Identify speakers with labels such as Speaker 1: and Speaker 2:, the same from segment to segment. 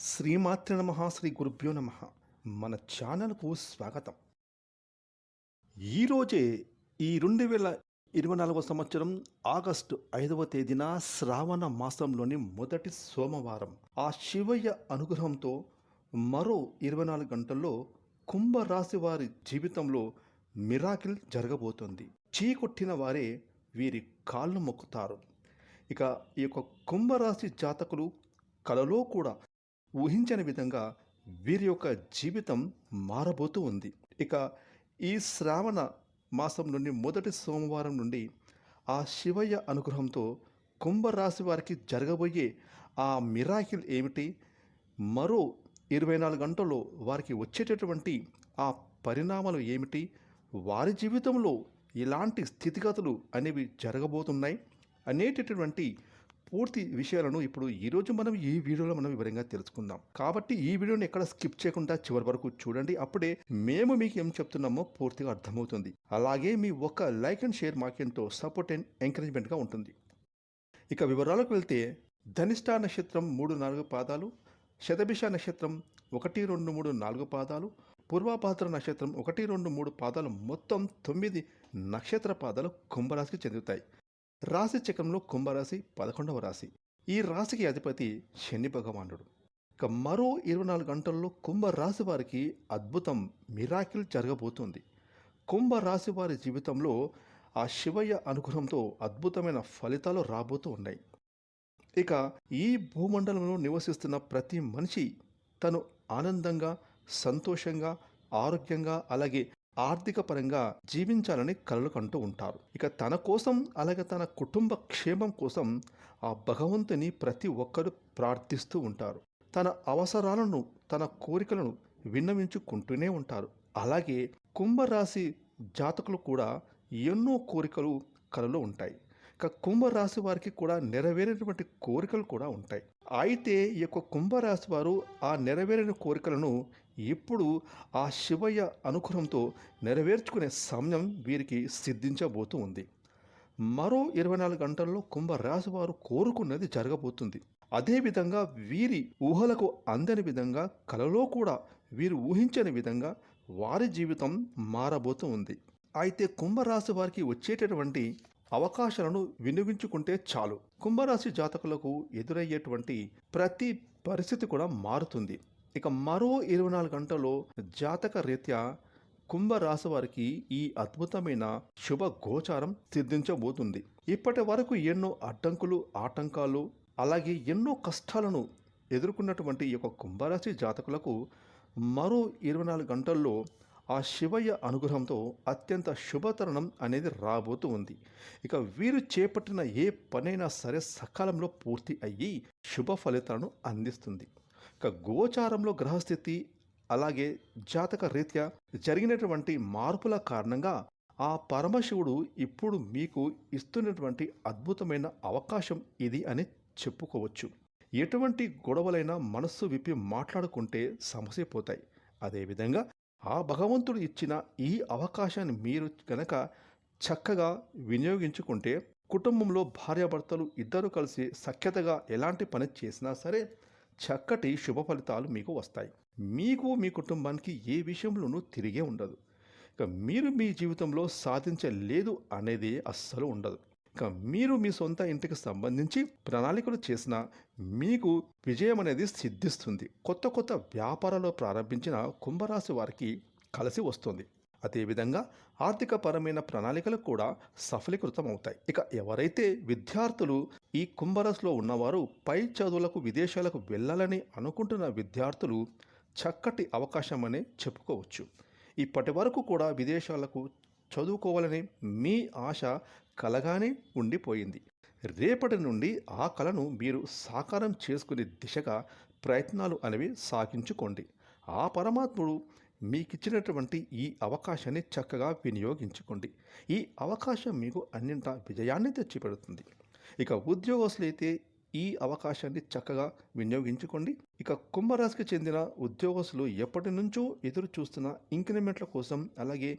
Speaker 1: శ్రీమాతృ నమ శ్రీ గురుభ్యో నమ. మన ఛానల్కు స్వాగతం. ఈరోజే ఈ రెండు వేల ఇరవై నాలుగవ సంవత్సరం ఆగస్టు ఐదవ తేదీన శ్రావణ మాసంలోని మొదటి సోమవారం ఆ శివయ్య అనుగ్రహంతో మరో ఇరవై నాలుగు గంటల్లో కుంభరాశి వారి జీవితంలో మిరాకిల్ జరగబోతుంది. చీకొట్టిన వారే వీరి కాళ్ళు మొక్కుతారు. ఇక ఈ యొక్క కుంభరాశి జాతకులు కలలో కూడా ఊహించని విధంగా వీరి యొక్క జీవితం మారబోతూ ఉంది. ఇక ఈ శ్రావణ మాసం నుండి మొదటి సోమవారం నుండి ఆ శివయ్య అనుగ్రహంతో కుంభరాశి వారికి జరగబోయే ఆ మిరాకిల్ ఏమిటి? మరో ఇరవై నాలుగు గంటల్లో వారికి వచ్చేటటువంటి ఆ పరిణామాలు ఏమిటి? వారి జీవితంలో ఎలాంటి స్థితిగతులు అనేవి జరగబోతున్నాయి. అనేటటువంటి పూర్తి విషయాలను ఇప్పుడు ఈరోజు మనం ఈ వీడియోలో మనం వివరంగా తెలుసుకుందాం. కాబట్టి ఈ వీడియోని ఎక్కడ స్కిప్ చేయకుండా చివరి వరకు చూడండి. అప్పుడే మేము మీకు ఏం చెప్తున్నామో పూర్తిగా అర్థమవుతుంది. అలాగే మీ ఒక్క లైక్ అండ్ షేర్ మాకెంతో సపోర్ట్ అండ్ ఎంకరేజ్మెంట్గా ఉంటుంది. ఇక వివరాలకు వెళ్తే ధనిష్ట నక్షత్రం మూడు నాలుగు పాదాలు శతభిష నక్షత్రం ఒకటి రెండు మూడు నాలుగు పాదాలు పూర్వపాత్ర నక్షత్రం ఒకటి రెండు మూడు పాదాలు మొత్తం తొమ్మిది నక్షత్ర పాదాలు కుంభరాశికి చెందుతాయి. రాశి చక్రంలో కుంభరాశి పదకొండవ రాశి. ఈ రాశికి అధిపతి శని భగవానుడు. ఇక మరో ఇరవై నాలుగు గంటల్లో కుంభరాశి వారికి అద్భుతం మిరాకిల్ జరగబోతుంది. కుంభరాశి వారి జీవితంలో ఆ శివయ్య అనుగ్రహంతో అద్భుతమైన ఫలితాలు రాబోతూ ఉన్నాయి. ఇక ఈ భూమండలంలో నివసిస్తున్న ప్రతి మనిషి తను ఆనందంగా సంతోషంగా ఆరోగ్యంగా అలాగే ఆర్థిక పరంగా జీవించాలని కలలు కంటూ ఉంటారు. ఇక తన కోసం అలాగే తన కుటుంబ క్షేమం కోసం ఆ భగవంతుని ప్రతి ఒక్కరు ప్రార్థిస్తూ ఉంటారు. తన అవసరాలను తన కోరికలను విన్నవించుకుంటూనే ఉంటారు. అలాగే కుంభరాశి జాతకులు కూడా ఎన్నో కోరికలు కలలో ఉంటాయి. ఇక కుంభరాశి వారికి కూడా నెరవేరినటువంటి కోరికలు కూడా ఉంటాయి. అయితే ఈ యొక్క కుంభరాశి వారు ఆ నెరవేరిన కోరికలను ఇప్పుడు ఆ శివయ్య అనుగ్రహంతో నెరవేర్చుకునే సమయం వీరికి సిద్ధించబోతూ ఉంది. మరో ఇరవై నాలుగు గంటల్లో కుంభరాశి వారు కోరుకున్నది జరగబోతుంది. అదేవిధంగా వీరి ఊహలకు అందని విధంగా కలలో కూడా వీరు ఊహించని విధంగా వారి జీవితం మారబోతూ ఉంది. అయితే కుంభరాశి వారికి వచ్చేటటువంటి అవకాశాలను వినియోగించుకుంటే చాలు. కుంభరాశి జాతకులకు ఎదురయ్యేటువంటి ప్రతి పరిస్థితి కూడా మారుతుంది. ఇక మరో ఇరవై నాలుగు గంటల్లో జాతక రీత్యా కుంభరాశి వారికి ఈ అద్భుతమైన శుభ గోచారం సిద్ధించబోతుంది. ఇప్పటి వరకు ఎన్నో అడ్డంకులు ఆటంకాలు అలాగే ఎన్నో కష్టాలను ఎదుర్కొన్నటువంటి ఈ యొక్క కుంభరాశి జాతకులకు మరో ఇరవై నాలుగు గంటల్లో ఆ శివయ్య అనుగ్రహంతో అత్యంత శుభతరుణం అనేది రాబోతూ ఉంది. ఇక వీరు చేపట్టిన ఏ పనైనా సరే సకాలంలో పూర్తి అయ్యి శుభ ఫలితాలను అందిస్తుంది. ఇక గోచారంలో గ్రహస్థితి అలాగే జాతక రీత్యా జరిగినటువంటి మార్పుల కారణంగా ఆ పరమశివుడు ఇప్పుడు మీకు ఇస్తున్నటువంటి అద్భుతమైన అవకాశం ఇది అని చెప్పుకోవచ్చు. ఎటువంటి గొడవలైనా మనస్సు విప్పి మాట్లాడుకుంటే సమస్య పోతాయి. అదేవిధంగా ఆ భగవంతుడు ఇచ్చిన ఈ అవకాశాన్ని మీరు కనుక చక్కగా వినియోగించుకుంటే కుటుంబంలో భార్యాభర్తలు ఇద్దరు కలిసి సఖ్యతగా ఎలాంటి పని చేసినా సరే చక్కటి శుభ ఫలితాలు మీకు వస్తాయి. మీకు మీ కుటుంబానికి ఏ విషయంలోనూ తిరిగే ఉండదు. ఇక మీరు మీ జీవితంలో సాధించలేదు అనేది అస్సలు ఉండదు. ఇక మీరు మీ సొంత ఇంటికి సంబంధించి ప్రణాళికలు చేసిన మీకు విజయం అనేది సిద్ధిస్తుంది. కొత్త కొత్త వ్యాపారాలు ప్రారంభించిన కుంభరాశి వారికి కలిసి వస్తుంది. అదేవిధంగా ఆర్థిక పరమైన ప్రణాళికలు కూడా సఫలీకృతం అవుతాయి ఇక ఎవరైతే విద్యార్థులు ఈ కుంభరాశిలో ఉన్నవారు పై చదువులకు విదేశాలకు వెళ్ళాలని అనుకుంటున్న విద్యార్థులు చక్కటి అవకాశం అనే చెప్పుకోవచ్చు. ఇప్పటి వరకు కూడా విదేశాలకు చదువుకోవాలని మీ ఆశ కలగానే ఉండిపోయింది. రేపటి నుండి ఆ కళను మీరు సాకారం చేసుకునే దిశగా ప్రయత్నాలు అనేవి సాగించుకోండి. ఆ పరమాత్ముడు మీకిచ్చినటువంటి ఈ అవకాశాన్ని చక్కగా వినియోగించుకోండి. ఈ అవకాశం మీకు అన్నింటా విజయాన్ని తెచ్చిపెడుతుంది. ఇక ఉద్యోగస్తులైతే ఈ అవకాశాన్ని చక్కగా వినియోగించుకోండి. ఇక కుంభరాశికి చెందిన ఉద్యోగస్తులు ఎప్పటి నుంచో ఎదురు చూస్తున్న ఇంక్రిమెంట్ల కోసం అలాగే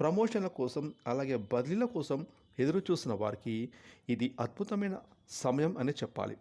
Speaker 1: ప్రమోషన్ల కోసం అలాగే బదిలీల కోసం ఎదురు చూసిన వారికి ఇది అద్భుతమైన సమయం అని చెప్పాలి.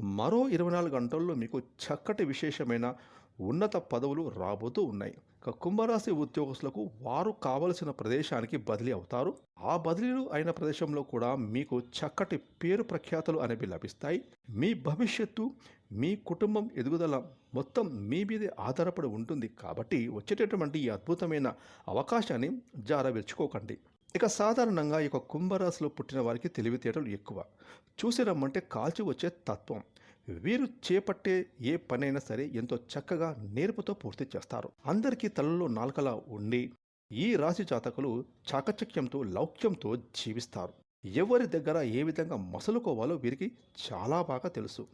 Speaker 1: మరో ఇరవై నాలుగు గంటల్లో మీకు చక్కటి విశేషమైన ఉన్నత పదవులు రాబోతూ ఉన్నాయి. ఇక కుంభరాశి ఉద్యోగస్తులకు వారు కావలసిన ప్రదేశానికి బదిలీ అవుతారు. ఆ బదిలీలు అయిన ప్రదేశంలో కూడా మీకు చక్కటి పేరు ప్రఖ్యాతలు అనేవి లభిస్తాయి. మీ భవిష్యత్తు మీ కుటుంబం ఎదుగుదల మొత్తం మీ మీదే ఆధారపడి ఉంటుంది కాబట్టి వచ్చేటటువంటి ఈ అద్భుతమైన అవకాశాన్ని జారవిర్చుకోకండి. ఇక సాధారణంగా ఈ యొక్క కుంభరాశిలో పుట్టిన వారికి తెలివితేటలు ఎక్కువ. చూసి రమ్మంటే కాల్చి వచ్చే తత్వం. వీరు చేపట్టే ఏ పనైనా సరే ఎంతో చక్కగా నేర్పుతో పూర్తి చేస్తారు. అందరికీ తలలో నాలుకలా ఉండి ఈ రాశి జాతకులు చాకచక్యంతో లౌక్యంతో జీవిస్తారు. ఎవరి దగ్గర ఏ విధంగా మసలుకోవాలో వీరికి చాలా బాగా తెలుసు.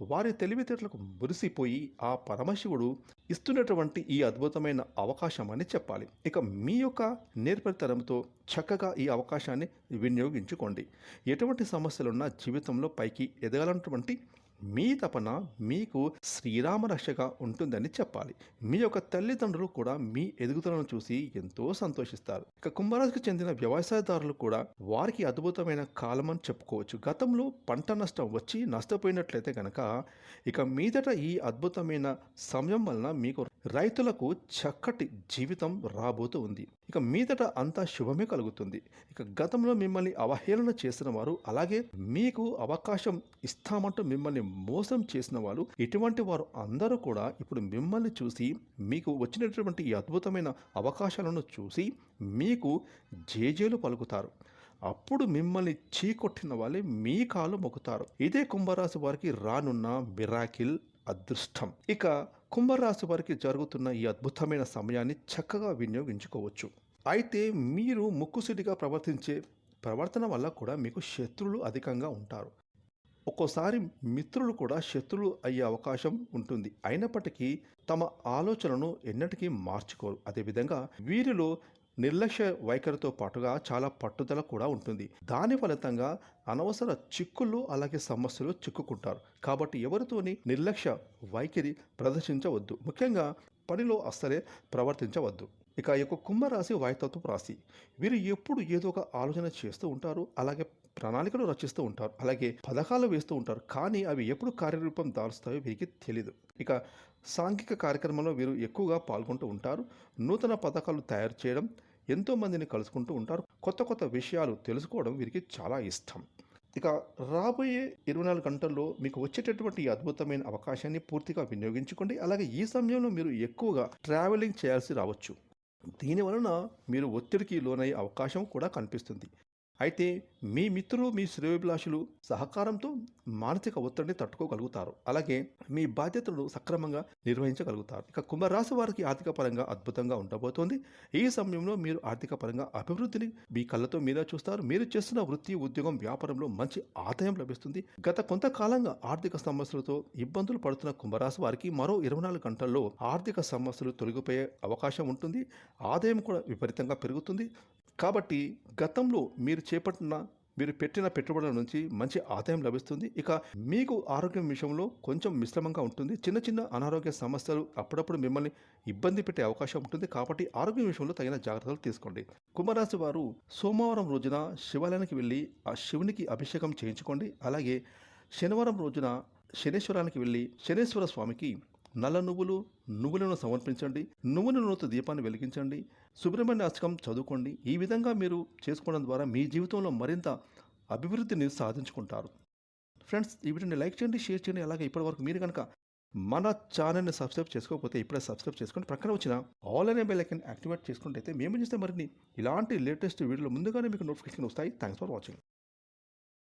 Speaker 1: వారి తెలివితేటలకు మురిసిపోయి ఆ పరమశివుడు ఇస్తున్నటువంటి ఈ అద్భుతమైన అవకాశం అని చెప్పాలి. ఇక మీ యొక్క నేర్పరితనంతో చక్కగా ఈ అవకాశాన్ని వినియోగించుకోండి. ఎటువంటి సమస్యలున్నా జీవితంలో పైకి ఎదగాలన్నటువంటి మీ తపన మీకు శ్రీరామ రక్షగా ఉంటుందని చెప్పాలి. మీ యొక్క తల్లిదండ్రులు కూడా మీ ఎదుగుదలను చూసి ఎంతో సంతోషిస్తారు. ఇక కుంభరాశికి చెందిన వ్యవసాయదారులు కూడా వారికి అద్భుతమైన కాలం అని చెప్పుకోవచ్చు. గతంలో పంట నష్టం వచ్చి నష్టపోయినట్లయితే కనుక ఇక మీదట ఈ అద్భుతమైన సమయం వలన మీకు రైతులకు చక్కటి జీవితం రాబోతూ ఉంది. ఇక మీదట అంతా శుభమే కలుగుతుంది. ఇక గతంలో మిమ్మల్ని అవహేళన చేసిన వారు అలాగే మీకు అవకాశం ఇస్తామంటూ మిమ్మల్ని మోసం చేసిన వాళ్ళు ఇటువంటి వారు అందరూ కూడా ఇప్పుడు మిమ్మల్ని చూసి మీకు వచ్చినటువంటి ఈ అద్భుతమైన అవకాశాలను చూసి మీకు జేజేలు పలుకుతారు. అప్పుడు మిమ్మల్ని చీకొట్టిన వాళ్ళే మీ కాలు మొక్కుతారు. ఇదే కుంభరాశి వారికి రానున్న మిరాకిల్ అదృష్టం. ఇక కుంభరాశి వారికి జరుగుతున్న ఈ అద్భుతమైన సమయాన్ని చక్కగా వినియోగించుకోవచ్చు. అయితే మీరు ముక్కుసిటిగా ప్రవర్తించే ప్రవర్తన వల్ల కూడా మీకు శత్రువులు అధికంగా ఉంటారు. ఒక్కోసారి మిత్రులు కూడా శత్రులు అయ్యే అవకాశం ఉంటుంది. అయినప్పటికీ తమ ఆలోచనను ఎన్నటికీ మార్చుకోరు. అదేవిధంగా వీరిలో నిర్లక్ష్య వైఖరితో పాటుగా చాలా పట్టుదల కూడా ఉంటుంది. దాని ఫలితంగా అనవసర చిక్కులు అలాగే సమస్యలు చిక్కుకుంటారు. కాబట్టి ఎవరితోని నిర్లక్ష్య వైఖరి ప్రదర్శించవద్దు. ముఖ్యంగా పనిలో అస్సలే ప్రవర్తించవద్దు. ఇక యొక్క కుంభరాశి వాయుతత్వపు రాశి. వీరు ఎప్పుడు ఏదో ఒక ఆలోచన చేస్తూ ఉంటారు. అలాగే ప్రణాళికలు రచిస్తూ ఉంటారు. అలాగే పథకాలు వేస్తూ ఉంటారు. కానీ అవి ఎప్పుడు కార్యరూపం దాల్స్తాయో వీరికి తెలియదు ఇక సాంఘిక కార్యక్రమంలో వీరు ఎక్కువగా పాల్గొంటూ ఉంటారు. నూతన పథకాలు తయారు చేయడం ఎంతోమందిని కలుసుకుంటూ ఉంటారు. కొత్త కొత్త విషయాలు తెలుసుకోవడం వీరికి చాలా ఇష్టం. ఇక రాబోయే ఇరవై నాలుగు గంటల్లో మీకు వచ్చేటటువంటి ఈ అద్భుతమైన అవకాశాన్ని పూర్తిగా వినియోగించుకోండి. అలాగే ఈ సమయంలో మీరు ఎక్కువగా ట్రావెలింగ్ చేయాల్సి రావచ్చు. దీని వలన మీరు ఒత్తిడికి లోనయ్యే అవకాశం కూడా కనిపిస్తుంది. అయితే మీ మిత్రులు మీ శ్రేయోభిలాషులు సహకారంతో మానసిక ఒత్తిడిని తట్టుకోగలుగుతారు. అలాగే మీ బాధ్యతలను సక్రమంగా నిర్వహించగలుగుతారు. ఇక కుంభరాశి వారికి ఆర్థిక పరంగా అద్భుతంగా ఉండబోతోంది. ఈ సమయంలో మీరు ఆర్థిక పరంగా అభివృద్ధిని మీ కళ్ళతో మీరే చూస్తారు. మీరు చేస్తున్న వృత్తి ఉద్యోగం వ్యాపారంలో మంచి ఆదాయం లభిస్తుంది. గత కొంతకాలంగా ఆర్థిక సమస్యలతో ఇబ్బందులు పడుతున్న కుంభరాశి వారికి మరో ఇరవై నాలుగు గంటల్లో ఆర్థిక సమస్యలు తొలగిపోయే అవకాశం ఉంటుంది. ఆదాయం కూడా విపరీతంగా పెరుగుతుంది. కాబట్టి గతంలో మీరు చేపట్టిన మీరు పెట్టిన పెట్టుబడుల నుంచి మంచి ఆదాయం లభిస్తుంది. ఇక మీకు ఆరోగ్యం విషయంలో కొంచెం మిశ్రమంగా ఉంటుంది. చిన్న చిన్న అనారోగ్య సమస్యలు అప్పుడప్పుడు మిమ్మల్ని ఇబ్బంది పెట్టే అవకాశం ఉంటుంది. కాబట్టి ఆరోగ్యం విషయంలో తగిన జాగ్రత్తలు తీసుకోండి. కుంభరాశి వారు సోమవారం రోజున శివాలయానికి వెళ్ళి ఆ శివునికి అభిషేకం చేయించుకోండి. అలాగే శనివారం రోజున శనేశ్వరానికి వెళ్ళి శనేశ్వర స్వామికి నల్ల నువ్వులు నువ్వులను సమర్పించండి. నువ్వుల నూనెతో దీపాన్ని వెలిగించండి. సుబ్రహ్మణ్య అష్టకం చదువుకోండి. ఈ విధంగా మీరు చేసుకోవడం ద్వారా మీ జీవితంలో మరింత అభివృద్ధిని సాధించుకుంటారు. ఫ్రెండ్స్ ఈ వీడియోని లైక్ చేయండి షేర్ చేయండి. అలాగే ఇప్పటివరకు మీరు కనుక మన ఛానల్ని సబ్స్క్రైబ్ చేసుకోకపోతే ఇప్పుడే సబ్స్క్రైబ్ చేసుకోండి ప్రక్కన వచ్చిన ఆల్ అనే బెల్ ఐకన్ యాక్టివేట్ చేసుకుంటే మేము చేస్తే మరిన్ని ఇలాంటి లేటెస్ట్ వీడియోలు ముందుగానే మీకు నోటిఫికేషన్ వస్తాయి. Thanks for watching